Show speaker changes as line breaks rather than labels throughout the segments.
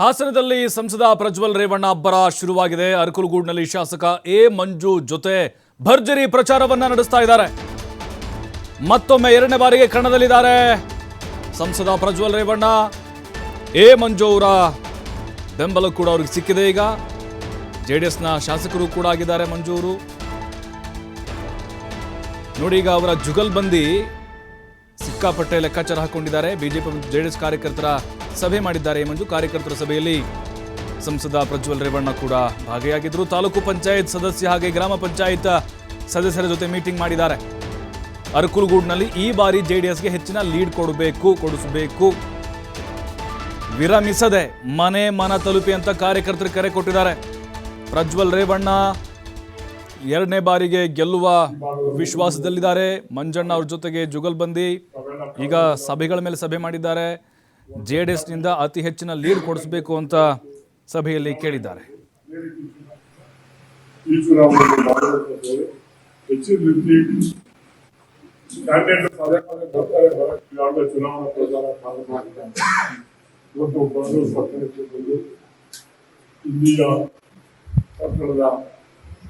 ಹಾಸನದಲ್ಲಿ ಸಂಸದ ಪ್ರಜ್ವಲ್ ರೇವಣ್ಣ ಅಬ್ಬರ ಶುರುವಾಗಿದೆ. ಅರಕಲಗೂಡಿನಲ್ಲಿ ಶಾಸಕ ಎ. ಮಂಜು ಜೊತೆ ಭರ್ಜರಿ ಪ್ರಚಾರವನ್ನ ನಡೆಸ್ತಾ ಇದ್ದಾರೆ. ಮತ್ತೊಮ್ಮೆ ಎರಡನೇ ಬಾರಿಗೆ ಕಣದಲ್ಲಿದ್ದಾರೆ. ಸಂಸದ ಪ್ರಜ್ವಲ್ ರೇವಣ್ಣ, ಎ. ಮಂಜು ಅವರ ಬೆಂಬಲ ಕೂಡ ಅವ್ರಿಗೆ ಸಿಕ್ಕಿದೆ ಈಗ. ಜೆ ಡಿ ಎಸ್ನ ಶಾಸಕರು ಕೂಡ ಆಗಿದ್ದಾರೆ ಮಂಜು ಅವರು. ನೋಡಿ ಈಗ ಅವರ ಜುಗಲ್ಬಂದಿ ಸಿಕ್ಕಾಪಟ್ಟೆ ಲೆಕ್ಕಾಚಾರ ಹಾಕೊಂಡಿದ್ದಾರೆ. ಬಿಜೆಪಿ ಮತ್ತು ಜೆಡಿಎಸ್ ಕಾರ್ಯಕರ್ತರ ಸಭೆ ಮಾಡಿದ್ದಾರೆ ಮಂಜು ಕಾರ್ಯಕರ್ತರ ಸಭೆಯಲ್ಲಿ. ಸಂಸದ ಪ್ರಜ್ವಲ್ ರೇವಣ್ಣ ಕೂಡ ಭಾಗಿಯಾಗಿದ್ದರು. ತಾಲೂಕು ಪಂಚಾಯತ್ ಸದಸ್ಯ ಹಾಗೆ ಗ್ರಾಮ ಪಂಚಾಯತ್ ಸದಸ್ಯರ ಜೊತೆ ಮೀಟಿಂಗ್ ಮಾಡಿದ್ದಾರೆ. ಅರಕುಲ್ಗೂಡ್ನಲ್ಲಿ ಈ ಬಾರಿ ಜೆಡಿಎಸ್ಗೆ ಹೆಚ್ಚಿನ ಲೀಡ್ ಕೊಡಬೇಕು, ಕೊಡಿಸಬೇಕು. ವಿರಮಿಸದೆ ಮನೆ ಮನ ತಲುಪಿ ಅಂತ ಕಾರ್ಯಕರ್ತರು ಕರೆ ಕೊಟ್ಟಿದ್ದಾರೆ. ಪ್ರಜ್ವಲ್ ರೇವಣ್ಣ ಎರಡನೇ ಬಾರಿಗೆ ಗೆಲ್ಲುವ ವಿಶ್ವಾಸದಲ್ಲಿದ್ದಾರೆ. ಮಂಜಣ್ಣ ಅವ್ರ ಜೊತೆಗೆ ಜುಗಲ್ಬಂದಿ ಈಗ ಸಭೆಗಳ ಮೇಲೆ ಸಭೆ ಮಾಡಿದ್ದಾರೆ. ಜೆ ಡಿ ಎಸ್ನಿಂದ ಅತಿ ಹೆಚ್ಚಿನ ಲೀಡ್ ಕೊಡಿಸಬೇಕು ಅಂತ ಸಭೆಯಲ್ಲಿ ಕೇಳಿದ್ದಾರೆ.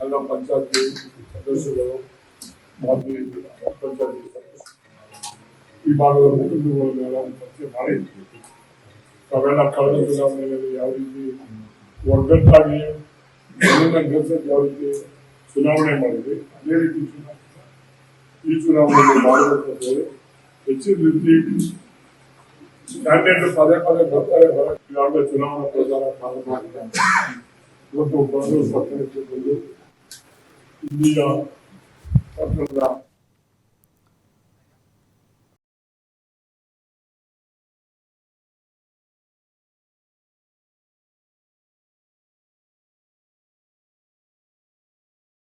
ಎಲ್ಲ ಪಂಚಾಯತ್ ಸದಸ್ಯರು ಸದಸ್ಯರು ಈ ಭಾಗದ ಮೇಲೆ ಚರ್ಚೆ ಮಾಡಿ ಅವೆಲ್ಲ ಕಳೆದ ಚುನಾವಣೆಯಲ್ಲಿ ಯಾವ ರೀತಿ ಒಗ್ಗಟ್ಟಾಗಿ ಗೆಲ್ಸಕ್ಕೆ ಯಾವ ರೀತಿ ಚುನಾವಣೆ ಮಾಡಿದ್ವಿ ಅದೇ ರೀತಿ ಈ ಚುನಾವಣೆಯಲ್ಲಿ ಭಾಗವಹಿಸಿದ್ದೇವೆ ಹೆಚ್ಚಿನ ರೀತಿ ಕ್ಯಾಂಡಿಡೇಟ್ ಪದೇ ಪದೇ ಬರ್ತಾರೆ ಯಾವುದೇ ಚುನಾವಣಾ ಪ್ರಚಾರ ಪ್ರಾರಂಭ ಆಗಿದೆ ಇವತ್ತು ಬಂದು ಪಟ್ಟಣಕ್ಕೆ ಬಂದು ಇಲ್ಲಿಯ ಪಟ್ಟಣದ